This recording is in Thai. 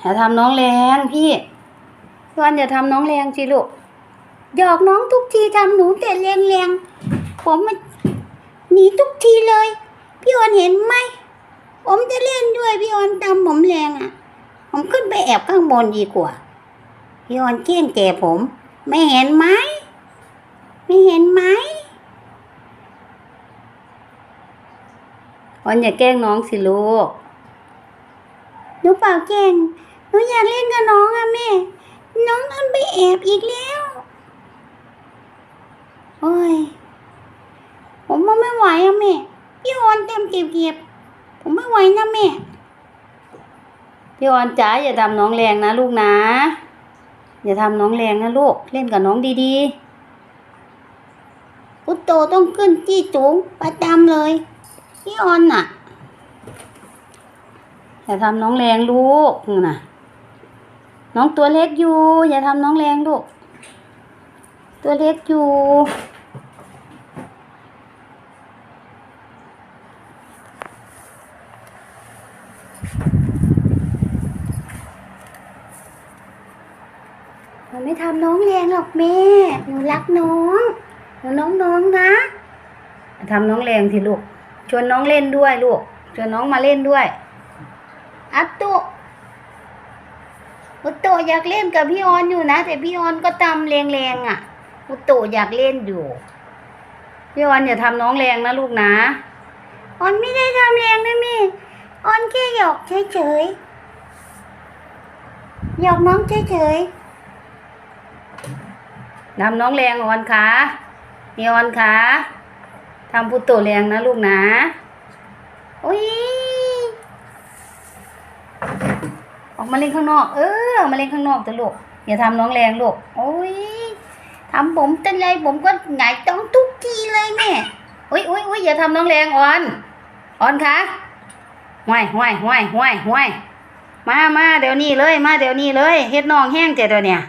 อย่าทำน้องแรงพี่พี่วันอย่าทำน้องแรงสิลูกหยอกน้องทุกทีทำหนูแต่แรงแรงๆผมมันหนีทุกทีเลย พี่วันเห็นไหมผมจะเล่นด้วยพี่ออนทำผมแรงอะ ผมขึ้นไปแอบข้างบนดีกว่า พี่ออนเกี้ยงแก่ผม ไม่เห็นไหมไม่เห็นไหมออนอย่าแกล้งน้องสิลูก นูเป่าแกล้งหนูอยากเล่นกับน้องอะแม่ น้องนั่นไปแอบอีกแล้ว โอ้ย ผมว่าไม่ไหวอะแม่ พี่ออนเต็มเก็บเก็บ ผมไม่ไหวนะแม่ พี่ออนจ๋าอย่าทำน้องแรงนะลูกนะ อย่าทำน้องแรงนะลูก เล่นกับน้องดีๆพุตโตต้องขึ้นที่สูงประจำเลย พี่ออนน่ะ อย่าทำน้องแรงลูกน่ะน้องตัวเล็กอยู่ อย่าทำน้องแรงลูก ตัวเล็กอยู่ หนูไม่ทำน้องแรงหรอกแม่ หนูรักน้อง หนูน้องน้องนะทำน้องแรงสิลูก ชวนน้องเล่นด้วยลูก ชวนน้องมาเล่นด้วย อัตตุอุตโตอยากเล่นกับพี่ออนอยู่นะ แต่พี่ออนก็ทำแรงๆอะ อุตโตอยากเล่นอยู่ พี่ออนอย่าทำน้องแรงนะลูกนะออนไม่ได้ทำแรงนะแม่ออนแค่หยอกเฉยๆหยอกน้องเฉยๆทำน้องแรงออนขานีออนขาทำพุตโตแรงนะลูกนะโอ้ย ออกมาเล่นข้างนอก เออ มาเล่นข้างนอกจะลูกอย่าทำน้องแรงลูกโอ้ยทำผมเป็นไรผมก็หงายต้องทุกทีเลยแม่โอ้ยโอ้ยโอ้ยอย่าทำน้องแรงออนออนคะห้วยห้วยห้วยห้วยห้วยมามาเดี๋ยวนี้เลย มาเดี๋ยวนี้เลยเฮ็ดน้องแห้งเจ้ะเดี๋ยวเนี่ย